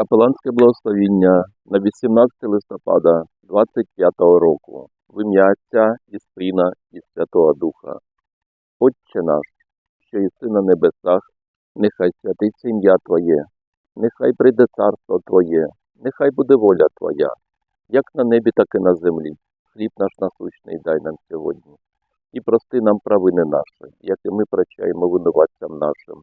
Капеланське благословіння на 18 листопада 25 року в ім'я Отця і Сина і Святого Духа. Отче наш, що єси на небесах, нехай святиться ім'я Твоє, нехай прийде царство Твоє, нехай буде воля Твоя, як на небі, так і на землі. Хліб наш насущний дай нам сьогодні. І прости нам провини наші, як і ми прощаємо винуватцям нашим.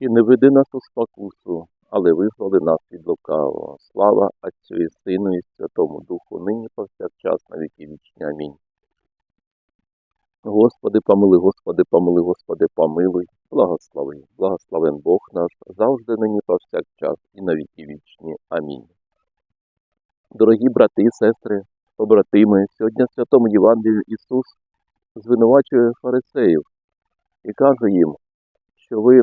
І не веди нас у спокусу, але визволи нас від лукавого. Слава Отцю і Сину і Святому Духу, нині повсякчас на віки вічні. Амінь. Господи, помили, Господи, помили, Господи, помилуй, благослови, благословен Бог наш, завжди нині повсякчас і на віки вічні. Амінь. Дорогі брати сестри, побратими, сьогодні Святому Євангелії Ісус звинувачує фарисеїв і каже їм, що ви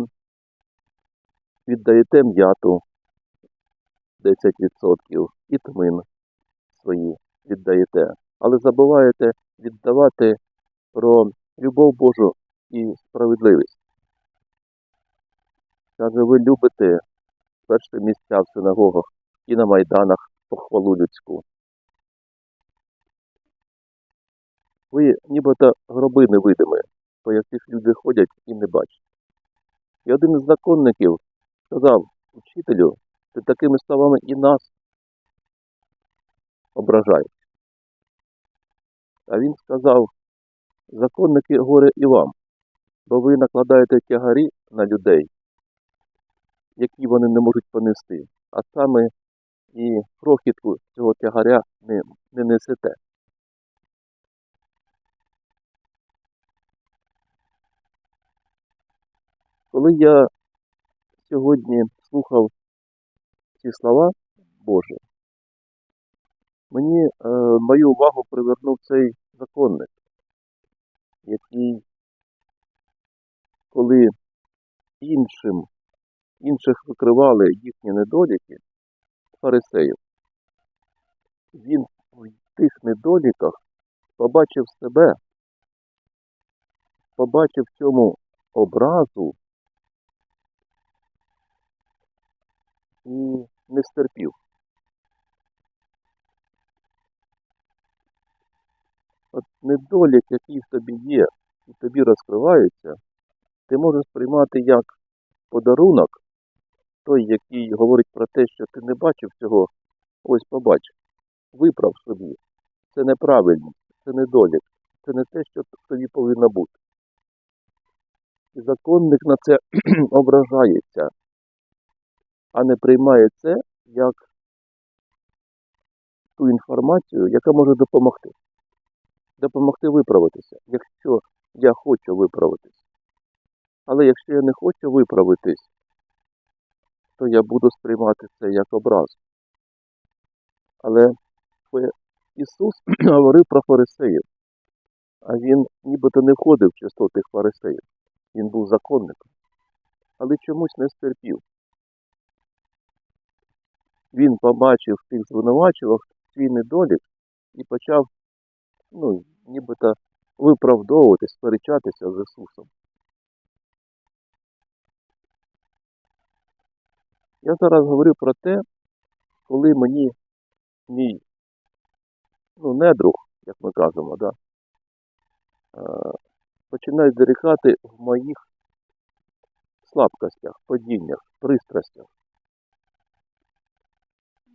віддаєте м'яту 10% і тмин свої віддаєте, але забуваєте віддавати про любов Божу і справедливість. Каже, ви любите перші місця в синагогах і на майданах похвалу людську. Ви нібито гроби невидимі, по яких люди ходять і не бачать. І один із законників сказав учителю, ти такими словами і нас ображаєш. А він сказав, законники горе і вам, бо ви накладаєте тягарі на людей, які вони не можуть понести, а саме і крохітку цього тягаря не, не несете. Коли я сьогодні слухав ці слова Божі, мені е, мою увагу привернув цей законник, який, коли іншим, інших викривали їхні недоліки, фарисеїв, він в тих недоліках побачив себе, побачив в цьому образу і не стерпів. От недолік, який в тобі є, і тобі розкривається, ти можеш сприймати як подарунок, той, який говорить про те, що ти не бачив цього, ось побач, виправ собі. Це неправильність, це недолік, це не те, що тобі повинно бути. І законник на це ображається, а не приймає це як ту інформацію, яка може допомогти. Допомогти виправитися, якщо я хочу виправитись. Але якщо я не хочу виправитись, то я буду сприймати це як образ. Але Ісус говорив про фарисеїв, а він нібито не входив в число тих фарисеїв. Він був законником, але чомусь не стерпів. Він побачив тих звинувачувах свій недолік і почав, ну, нібито виправдовуватись, сперечатися з Ісусом. Я зараз говорю про те, коли мені мій ну, недруг, як ми кажемо, да, починають зарікати в моїх слабкостях, падіннях, пристрастях.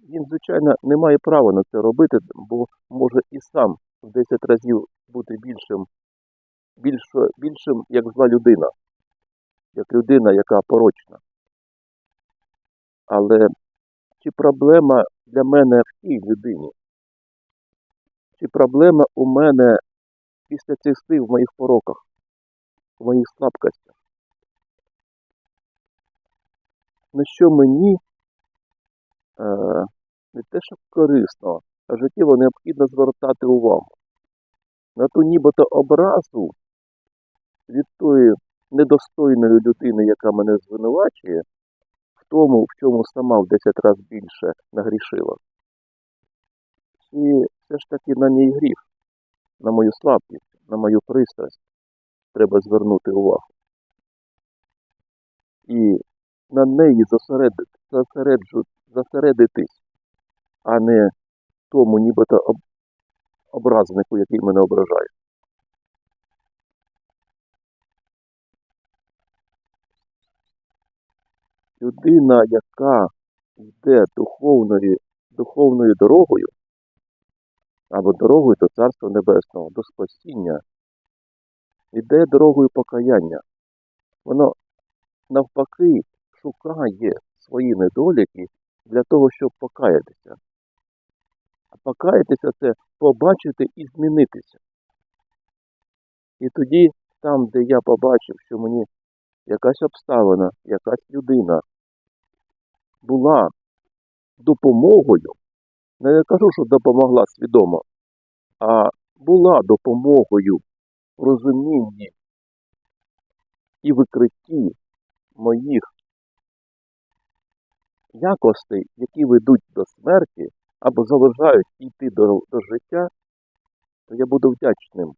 Він, звичайно, не має права на це робити, бо може і сам в 10 разів бути більшим, більш, більшим як зла людина, як людина, яка порочна. Але чи проблема для мене в тій людині? Чи проблема у мене після цих слів в моїх пороках, в моїх слабкостях? На що мені е, те, що корисно, а життєво необхідно звертати увагу на ту нібито образу від тої недостойної людини, яка мене звинувачує, в тому, в чому сама в 10 разів більше нагрішила. І все ж таки на мій гріх, на мою слабкість, на мою пристрасть треба звернути увагу. І на неї зосереджу, зосередитись, а не тому нібито об... образнику, який мене ображає. Людина, яка йде духовною, духовною дорогою, або дорогою до Царства Небесного, до спасіння, йде дорогою покаяння. Воно навпаки шукає свої недоліки для того, щоб покаятися. Покаятися це побачити і змінитися. І тоді, там, де я побачив, що мені якась обставина, якась людина була допомогою, не кажу, що допомогла свідомо, а була допомогою в розумінні і викритті моїх якостей, які ведуть до смерті або заважають йти до, до життя, то я буду вдячним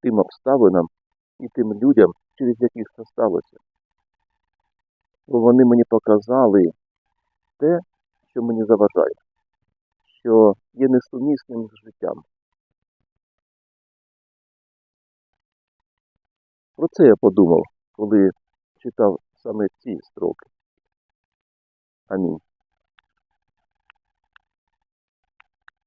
тим обставинам і тим людям, через яких це сталося. Бо вони мені показали те, що мені заважає, що є несумісним з життям. Про це я подумав, коли читав саме ці строки. Амінь.